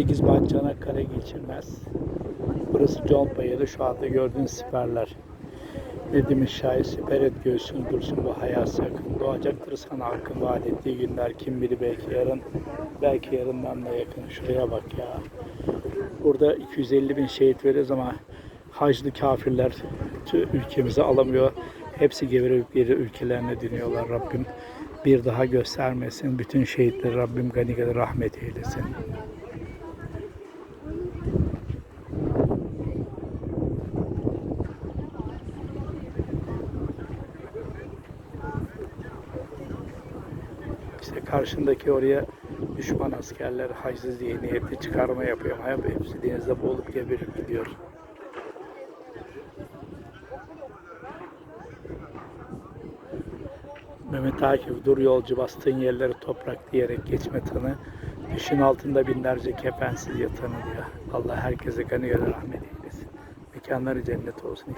18 Mart Çanakkale geçilmez. Burası Conpa yeri şu anda gördüğünüz siperler. Nedim şair siper et göğsün dursun bu hayası yakın. Doğacaktır sana hakkın vaat ettiği günler kim bilir belki yarın belki yarından da yakın. Şuraya bak ya. Burada 250 bin şehit veririz ama haclı kafirler ülkemizi alamıyor. Hepsi geberip geri ülkelerine dönüyorlar. Rabbim bir daha göstermesin. Bütün şehitleri Rabbim gani gani rahmet eylesin. İşte karşındaki oraya düşman askerler haciz diye niyetli çıkarma yapıyor ama hep- hepsi denizde boğulup geberip gidiyor. Mehmet Akif dur yolcu bastığın yerleri toprak diyerek geçme tanı. Düşün altında binlerce kefensiz yatanı diyor. Allah herkese gani rahmet eylesin. Mekanları cennet olsun.